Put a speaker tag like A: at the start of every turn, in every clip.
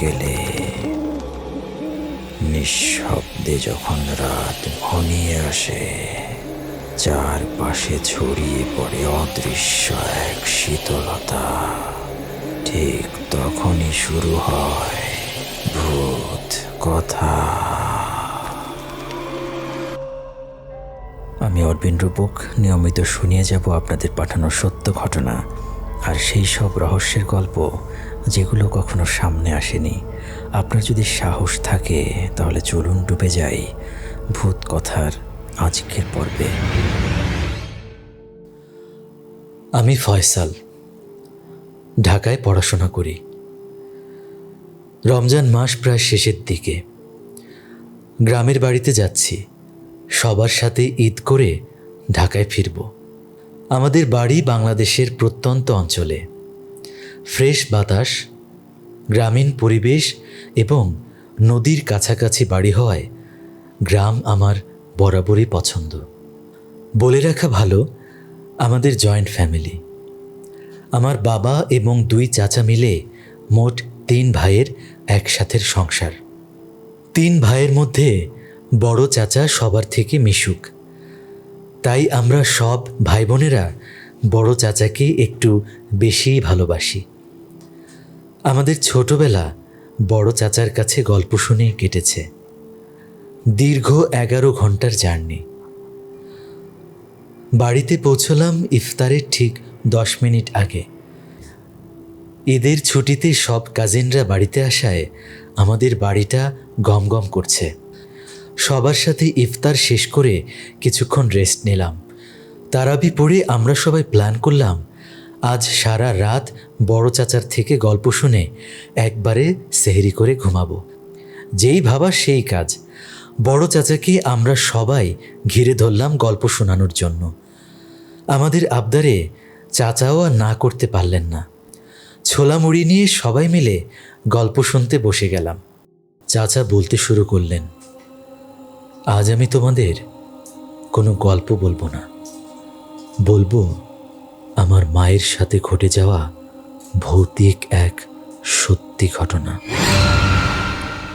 A: গেলে নিঃশব্দে যখন রাত ঘনিয়ে আসে, চারপাশে ছড়িয়ে পড়ে অদৃশ্য এক শীতলতা। ঠিক তখনই শুরু হয় ভূত কথা। আমি অরবিন রূপক, নিয়মিত শুনিয়ে যাব আপনাদের পাঠানো সত্য ঘটনা। আর সেই সব রহস্যের গল্প যেগুলো কখনো সামনে আসেনি। আপনার যদি সাহস থাকে, তাহলে চলুন ডুবে যাই। ভূত কথার আজকের পর্বে। আমি ফয়সাল। ঢাকায় পড়াশোনা করি। রমজান মাস প্রায় শেষের দিকে। গ্রামের বাড়িতে যাচ্ছি। সবার সাথে ঈদ করে ঢাকায় ফিরব। আমাদের বাড়ি বাংলাদেশের প্রত্যন্ত অঞ্চলে। ফ্রেশ বাতাস, গ্রামীণ পরিবেশ এবং নদীর কাছাকাছি বাড়ি হওয়ায় গ্রাম আমার বরাবরই পছন্দ। বলে রাখা ভালো, আমাদের জয়েন্ট ফ্যামিলি। আমার বাবা এবং দুই চাচা মিলে মোট তিন ভাইয়ের একসাথের সংসার। তিন ভাইয়ের মধ্যে বড় চাচা সবার থেকে মিশুক। তাই আমরা সব ভাই বোনেরা বড় চাচাকে একটু বেশিই ভালোবাসি। আমাদের ছোটবেলা বড় চাচার কাছে গল্প শুনে কেটেছে। দীর্ঘ এগারো ঘণ্টার জার্নি। বাড়িতে পৌঁছলাম ইফতারের ঠিক দশ মিনিট আগে। ঈদের ছুটিতে সব কাজিনরা বাড়িতে আসায় আমাদের বাড়িটা গমগম করছে। সবার সাথে ইফতার শেষ করে কিছুক্ষণ রেস্ট নিলাম। তারাবি পড়ে আমরা সবাই প্ল্যান করলাম আজ সারা রাত বড় চাচার থেকে গল্প শুনে একবারে সেহরি করে ঘুমাবো। যেই ভাবা সেই কাজ। বড় চাচাকে আমরা সবাই ঘিরে ধরলাম গল্প শোনানোর জন্য। আমাদের আবদারে চাচাও আর না করতে পারলেন না। ছোলা মুড়ি নিয়ে সবাই মিলে গল্প শুনতে বসে গেলাম। চাচা বলতে শুরু করলেন, আজ আমি তোমাদের কোনো গল্প বলব না। বলব আমার মায়ের সাথে ঘটে যাওয়া ভৌতিক এক সত্যি ঘটনা।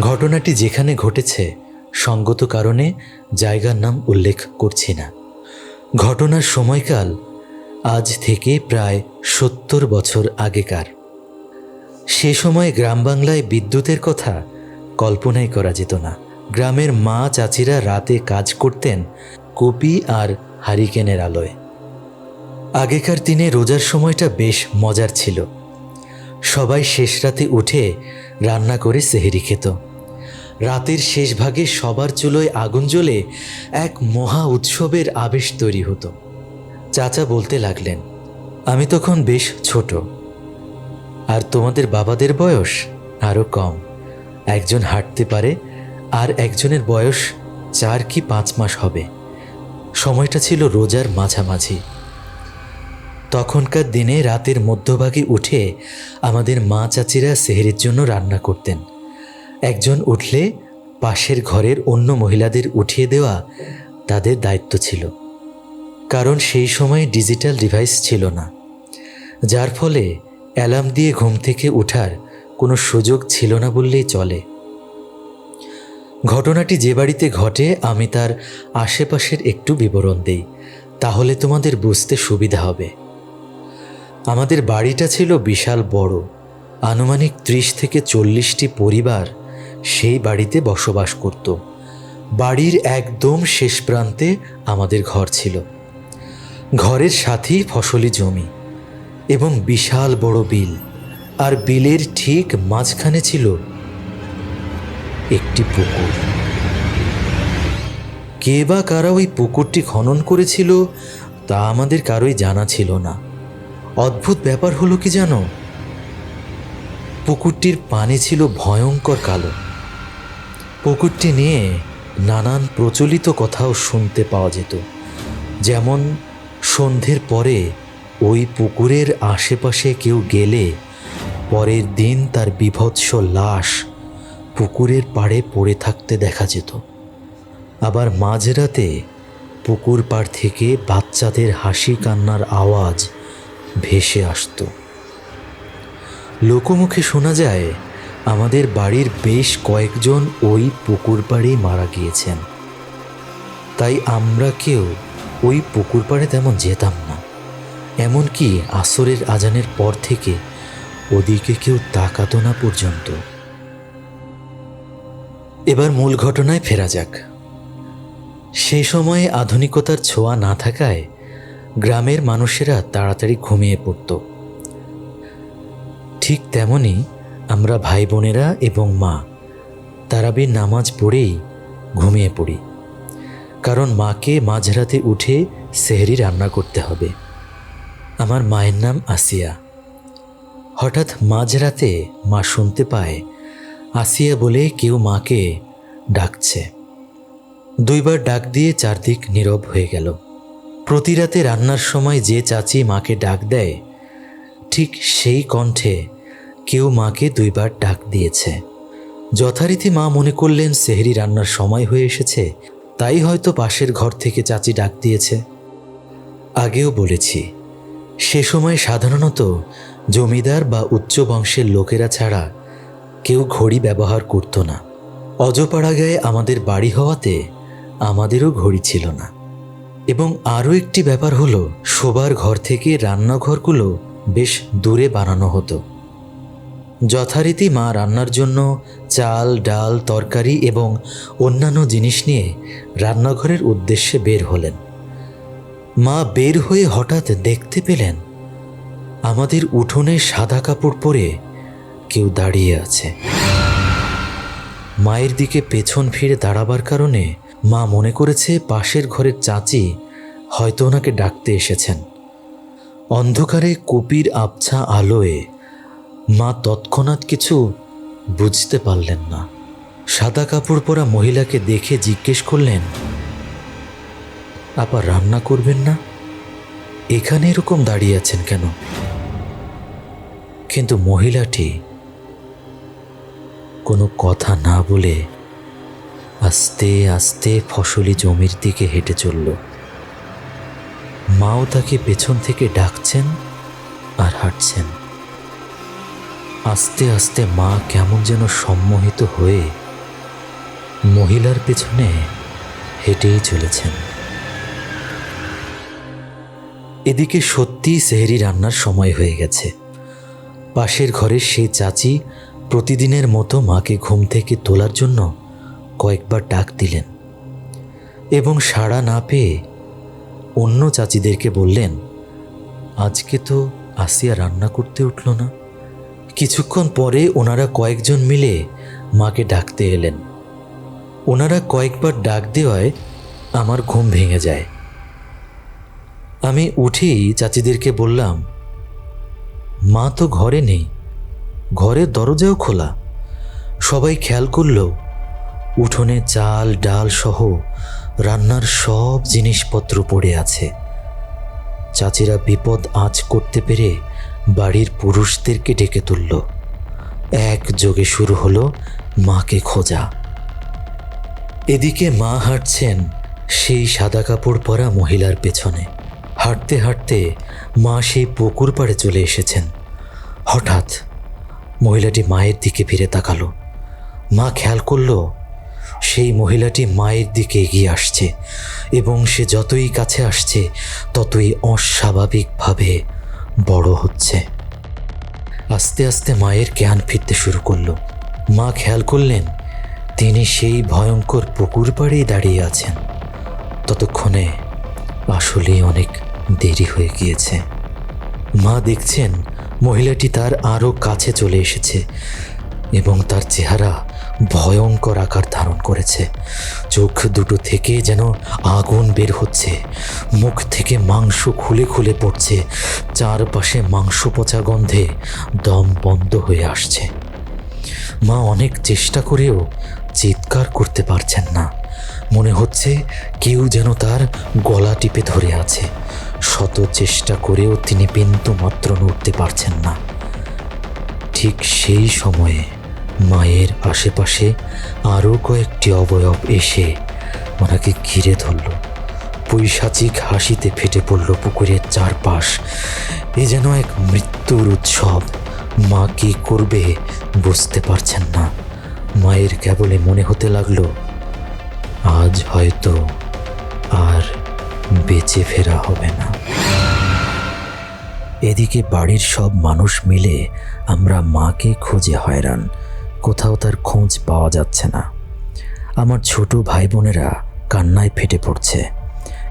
A: ঘটনাটি যেখানে ঘটেছে, সঙ্গত কারণে জায়গার নাম উল্লেখ করছি না। ঘটনার সময়কাল আজ থেকে প্রায় সত্তর বছর আগেকার। সে সময় গ্রাম বাংলায় বিদ্যুতের কথা কল্পনাই করা যেত না। গ্রামের মা চাচিরা রাতে কাজ করতেন কপি আর হারিকেনের আলোয়। আগেকার দিনে রোজার সময়টা বেশ মজার ছিল। সবাই শেষ রাতে উঠে রান্না করে সেহেরি খেত। রাতের শেষ ভাগে সবার চুলোয় আগুন জ্বলে এক মহা উৎসবের আবেশ তৈরি হতো। চাচা বলতে লাগলেন, আমি তখন বেশ ছোট। আর তোমাদের বাবাদের বয়স আরও কম। একজন হাঁটতে পারে আর একজনের বয়স চার কি পাঁচ মাস হবে। সময়টা ছিল রোজার মাঝামাঝি। তখনকার দিনে রাতের মধ্যভাগে উঠে আমাদের মা চাচিরা সেহেরির জন্য রান্না করতেন। একজন উঠলে পাশের ঘরের অন্য মহিলাদের উঠিয়ে দেওয়া তাদের দায়িত্ব ছিল। কারণ সেই সময় ডিজিটাল ডিভাইস ছিল না। যার ফলে অ্যালার্ম দিয়ে ঘুম থেকে ওঠার কোনো সুযোগ ছিল না বললেই চলে। ঘটনাটি যে বাড়িতে ঘটে, আমি তার আশেপাশের একটু বিবরণ দেই। তাহলে তোমাদের বুঝতে সুবিধা হবে। আমাদের বাড়িটা ছিল বিশাল বড়। আনুমানিক ত্রিশ থেকে চল্লিশটি পরিবার সেই বাড়িতে বসবাস করত। বাড়ির একদম শেষ প্রান্তে আমাদের ঘর ছিল। ঘরের সাথেই ফসলি জমি এবং বিশাল বড় বিল। আর বিলের ঠিক মাঝখানে ছিল একটি পুকুর। কে বা কারা ওই পুকুরটি খনন করেছিল তা আমাদের কারোই জানা ছিল না। অদ্ভুত ব্যাপার হলো কি জানো? পুকুরটির পানি ছিল ভয়ঙ্কর কালো। পুকুরটি নিয়ে নানান প্রচলিত কথাও শুনতে পাওয়া যেত। যেমন, সন্ধ্যের পরে ওই পুকুরের আশেপাশে কেউ গেলে পরের দিন তার বিভৎস লাশ পুকুরের পাড়ে পড়ে থাকতে দেখা যেত। আবার মাঝরাতে পুকুর পাড় থেকে বাচ্চাদের হাসি কান্নার আওয়াজ ভেসে আসতো। লোকমুখে শোনা যায়, আমাদের বাড়ির বেশ কয়েকজন ওই পুকুর পাড়েই মারা গিয়েছেন। তাই আমরা কেউ ওই পুকুর পাড়ে তেমন যেতাম না। এমনকি আসরের আজানের পর থেকে ওদিকে কেউ তাকাতো না পর্যন্ত। এবার মূল ঘটনায় ফেরা যাক। সেই সময়ে আধুনিকতার ছোঁয়া না থাকায় গ্রামের মানুষেরা তাড়াতাড়ি ঘুমিয়ে পড়ত। ঠিক তেমনি আমরা ভাই বোনেরা এবং মা, তারাবির নামাজ পড়েই ঘুমিয়ে পড়ি। কারণ মাকে মাঝরাতে উঠে সেহরি রান্না করতে হবে। আমার মায়ের নাম আসিয়া। হঠাৎ মাঝরাতে মা শুনতে পায়, আসিয়া বলে কেউ মাকে ডাকছে। দুইবার ডাক দিয়ে চারদিক নীরব হয়ে গেল। প্রতি রাতে রান্নার সময় যে চাচি মাকে ডাক দেয়, ঠিক সেই কণ্ঠে কেউ মাকে দুইবার ডাক দিয়েছে। যথারীতি মা মনে করলেন সেহরি রান্নার সময় হয়ে এসেছে, তাই হয়তো পাশের ঘর থেকে চাচি ডাক দিয়েছে। আগেও বলেছি, সে সময় সাধারণত জমিদার বা উচ্চ বংশের লোকেরা ছাড়া কেউ ঘড়ি ব্যবহার করতো না। অজপাড়া গায়ে আমাদের বাড়ি হওয়াতে আমাদেরও ঘড়ি ছিল না। এবং আরও একটি ব্যাপার হলো, শোবার ঘর থেকে রান্নাঘরগুলো বেশ দূরে বানানো হতো। যথারীতি মা রান্নার জন্য চাল, ডাল, তরকারি এবং অন্যান্য জিনিস নিয়ে রান্নাঘরের উদ্দেশ্যে বের হলেন। মা বের হয়ে হঠাৎ দেখতে পেলেন, আমাদের উঠোনে সাদা কাপড় পরে কেউ দাঁড়িয়ে আছে। মায়ের দিকে পেছন ফিরে দাঁড়াবার কারণে মা মনে করেছে পাশের ঘরের চাচি হয়তো ওনাকে ডাকতে এসেছেন। অন্ধকারে কপির আবছা আলোয়ে মা তৎক্ষণাৎ কিছু বুঝতে পারলেন না। সাদা কাপড় পরা মহিলাকে দেখে জিজ্ঞেস করলেন, আপা, রান্না করবেন না? এখানে এরকম দাঁড়িয়ে আছেন কেন? কিন্তু মহিলাটি কোনো কথা না বলে আস্তে আস্তে ফসলি জমির দিকে হেঁটে চলল। মাও তাকে পেছন থেকে ডাকছেন আর হাঁটছেন। আস্তে আস্তে মা কেমন যেন সম্মোহিত হয়ে মহিলার পেছনে হেঁটেই চলেছেন। এদিকে সত্যিই সেহেরি রান্নার সময় হয়ে গেছে। পাশের ঘরের সেই চাচি প্রতিদিনের মতো মাকে ঘুম থেকে তোলার জন্য কয়েকবার ডাক দিলেন এবং সাড়া না পেয়ে অন্য চাচিদেরকে বললেন, আজকে তো আসিয়া রান্না করতে উঠল না। কিছুক্ষণ পরে ওনারা কয়েকজন মিলে মাকে ডাকতে এলেন। ওনারা কয়েকবার ডাক দেওয়ায় আমার ঘুম ভেঙে যায়। আমি উঠেই চাচিদেরকে বললাম, মা তো ঘরে নেই, ঘরের দরজাও খোলা। সবাই খেয়াল করল উঠোনে চাল, ডাল সহ রান্নার সব জিনিসপত্র পড়ে আছে। চাচিরা বিপদ আঁচ করতে পেরে বাড়ির পুরুষদেরকে ডেকে তুলল। এক যোগে শুরু হলো মাকে খোঁজা। এদিকে মা হাঁটছেন সেই সাদা কাপড় পরা মহিলার পেছনে। হাঁটতে হাঁটতে মা সেই পুকুর পাড়ে চলে এসেছেন। হঠাৎ মহিলাটি মায়ের দিকে ফিরে তাকালো। মা খেয়াল করল সেই মহিলাটি মায়ের দিকে এগিয়ে আসছে এবং সে যতই কাছে আসছে, ততই অস্বাভাবিকভাবে বড় হচ্ছে। আস্তে আস্তে মায়ের জ্ঞান ফিরতে শুরু করল। মা খেয়াল করলেন, তিনি সেই ভয়ঙ্কর পুকুর পাড়েই দাঁড়িয়ে আছেন। ততক্ষণে আসলেই অনেক দেরি হয়ে গিয়েছে। মা দেখছেন মহিলাটি তার আরও কাছে চলে এসেছে এবং তার চেহারা ভয়ঙ্কর আকার ধারণ করেছে। চোখ দুটো থেকে যেন আগুন বের হচ্ছে। মুখ থেকে মাংস খুলে খুলে পড়ছে। চারপাশে মাংস পচা গন্ধে দম বন্ধ হয়ে আসছে। মা অনেক চেষ্টা করেও চিৎকার করতে পারছেন না। মনে হচ্ছে কেউ যেন তার গলা টিপে ধরে আছে। শত চেষ্টা করেও তিনি বিন্দু মাত্র নড়তে পারছেন না। ঠিক সেই সময়ে মায়ের আশেপাশে আরও কয়েকটি অবয়ব এসে ওনাকে ঘিরে ধরল। পৈশাচিক হাসিতে ফেটে পড়ল পুকুরের চারপাশ। এ যেন এক মৃত্যুর উৎসব। মা কি করবে বুঝতে পারছেন না। মায়ের কেবলে মনে হতে লাগল, আজ হয়তো আর বেঁচে ফেরা হবে না। এদিকে বাড়ির সব মানুষ মিলে আমরা মাকে খুঁজে হয়রান। কোথাও তার খোঁজ পাওয়া যাচ্ছে না। আমার ছোট ভাই বোনেরা কান্নায় ফেটে পড়ছে।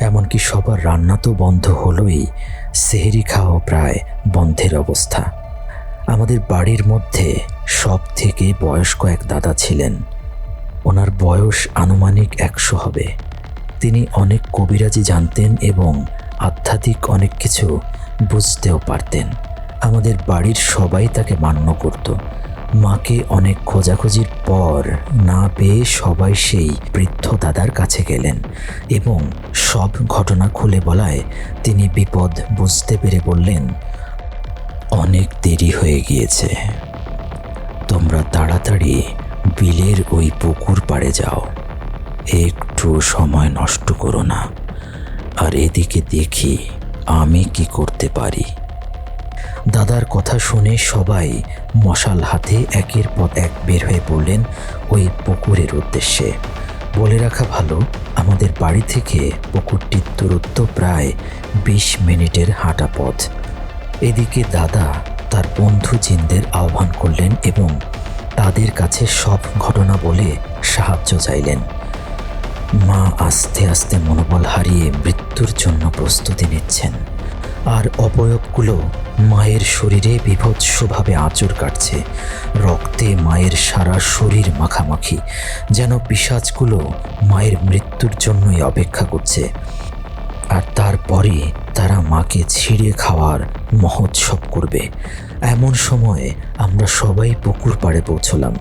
A: এমনকি সবার রান্না তো বন্ধ হলোই, সেহেরি খাওয়া প্রায় বন্ধের অবস্থা। আমাদের বাড়ির মধ্যে সব থেকে বয়স্ক এক দাদা ছিলেন। ওনার বয়স আনুমানিক একশো হবে। তিনি অনেক কবিরাজি জানতেন এবং আধ্যাত্মিক অনেক কিছু বুঝতেও পারতেন। আমাদের বাড়ির সবাই তাকে মান্য করত। মাকে অনেক খোঁজাখুঁজির পর না পেয়ে সবাই সেই বৃদ্ধ দাদার কাছে গেলেন এবং সব ঘটনা খুলে বলায় তিনি বিপদ বুঝতে পেরে বললেন, অনেক দেরি হয়ে গিয়েছে। তোমরা তাড়াতাড়ি বিলের ওই পুকুর পাড়ে যাও। একটু সময় নষ্ট করো না। আর এদিকে দেখি আমি কি করতে পারি। দাদার কথা শুনে সবাই মশাল হাতে একের পর এক বের হয়ে পড়লেন ওই পুকুরের উদ্দেশ্যে। বলে রাখা ভালো, আমাদের বাড়ি থেকে পুকুরটির দূরত্ব প্রায় বিশ মিনিটের হাঁটা পথ। এদিকে দাদা তার বন্ধু জিনদের আহ্বান করলেন এবং তাদের কাছে সব ঘটনা বলে সাহায্য চাইলেন। মা আস্তে আস্তে মনোবল হারিয়ে মৃত্যুর জন্য প্রস্তুতি নিচ্ছেন। আর অবয়বগুলো মায়ের শরীরে বিভৎসভাবে আঁচড় কাটছে। রক্তে মায়ের সারা শরীর মাখামাখি, যেন পিসাজগুলো মায়ের মৃত্যুর জন্যই অপেক্ষা করছে। আর তারপরে তারা মাকে ছিঁড়ে খাওয়ার মহোৎসব করবে। এমন সময় আমরা সবাই পুকুর পাড়ে পৌঁছলাম।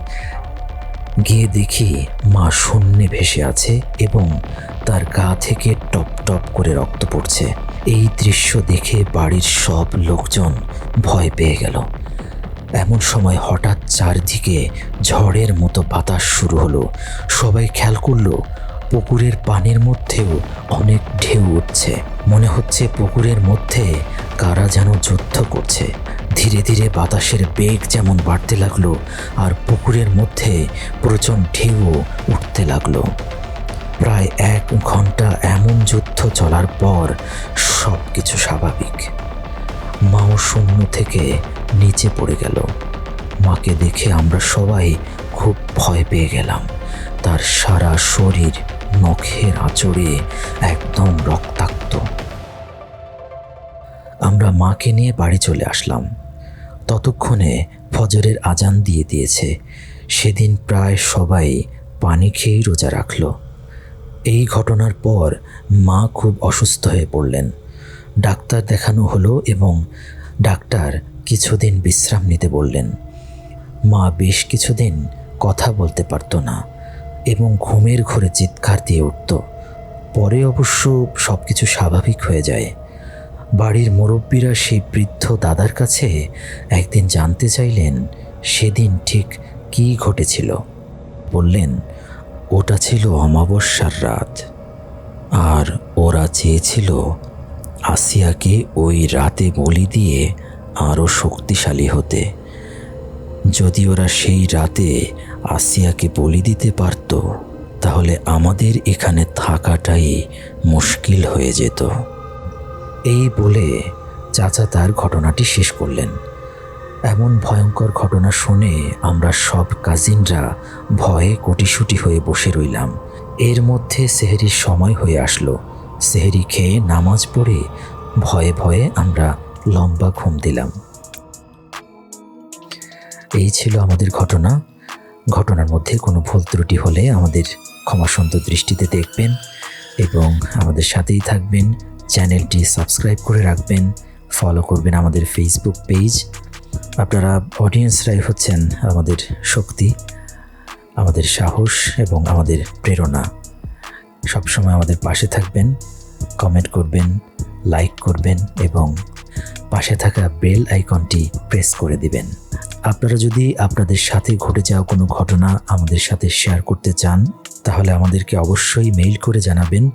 A: গিয়ে দেখি মা শূন্যে ভেসে আছে এবং তার গা থেকে টপ টপ করে রক্ত পড়ছে। এই দৃশ্য দেখে বাড়ির সব লোকজন ভয় পেয়ে গেল। এমন সময় হঠাৎ চারদিকে ঝড়ের মতো বাতাস শুরু হলো। সবাই খেয়াল করল, পুকুরের পানির মধ্যেও অনেক ঢেউ উঠছে। মনে হচ্ছে পুকুরের মধ্যে কারা যেন যুদ্ধ করছে। ধীরে ধীরে বাতাসের বেগ যেমন বাড়তে লাগল, আর পুকুরের মধ্যে প্রচণ্ড ঢেউ উঠতে লাগল। প্রায় এক ঘণ্টা এমন যুদ্ধ চলার পর সব কিছু স্বাভাবিক। মাও শূন্য থেকে নিচে পড়ে গেল। মাকে দেখে আমরা সবাই খুব ভয় পেয়ে গেলাম। তার সারা শরীর নখের আঁচড়ে একদম রক্তাক্ত। আমরা মাকে নিয়ে বাড়ি চলে আসলাম। ততক্ষণে ফজরের আজান দিয়ে দিয়েছে। সেদিন প্রায় সবাই পানি খেয়েই রোজা রাখল। এই ঘটনার পর মা খুব অসুস্থ হয়ে পড়লেন। ডাক্তার দেখানো হলো এবং ডাক্তার কিছুদিন বিশ্রাম নিতে বললেন। মা বেশ কিছুদিন কথা বলতে পারতো না এবং ঘুমের ঘরে চিৎকার দিয়ে উঠত। পরে অবশ্য সব কিছু স্বাভাবিক হয়ে যায়। বাড়ির মুরব্বীরা সেই বৃদ্ধ দাদার কাছে একদিন জানতে চাইলেন, সেদিন ঠিক কী ঘটেছিল। বললেন ওটা ছিল অমাবস্যার রাত। আর ওরা চেয়েছিল আসিয়াকে ওই রাতে বলি দিয়ে আরও শক্তিশালী হতে। যদি ওরা সেই রাতে আসিয়াকে বলি দিতে পারত, তাহলে আমাদের এখানে থাকাটাই মুশকিল হয়ে যেত। এই বলে চাচা তার ঘটনাটি শেষ করলেন। এমন ভয়ঙ্কর ঘটনা শুনে আমরা সব কাজিনরা ভয়ে কোটিশুটি হয়ে বসে রইলাম। এর মধ্যে সেহেরির সময় হয়ে আসলো। সেহেরি খেয়ে নামাজ পড়ে ভয়ে ভয়ে আমরা লম্বা ঘুম দিলাম। এই ছিল আমাদের ঘটনা। ঘটনার মধ্যে কোনো ভুল ত্রুটি হলে আমাদের ক্ষমাসন্ত দৃষ্টিতে দেখবেন এবং আমাদের সাথেই থাকবেন। চ্যানেলটি সাবস্ক্রাইব করে রাখবেন। ফলো করবেন আমাদের ফেসবুক পেজ আপনারা অডিয়েন্সরাই হচ্ছেন আমাদের শক্তি, আমাদের সাহস এবং আমাদের প্রেরণা। সবসময় আমাদের পাশে থাকবেন কমেন্ট করবেন লাইক করবেন এবং পাশে থাকা বেল আইকনটি প্রেস করে দিবেন। আপনারা যদি আপনাদের সাথে ঘটে যাওয়া কোনো ঘটনা আমাদের সাথে শেয়ার করতে চান, তাহলে আমাদেরকে অবশ্যই মেইল করে জানাবেন।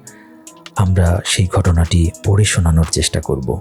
A: আমরা সেই ঘটনাটি পড়ে শোনানোর চেষ্টা করব।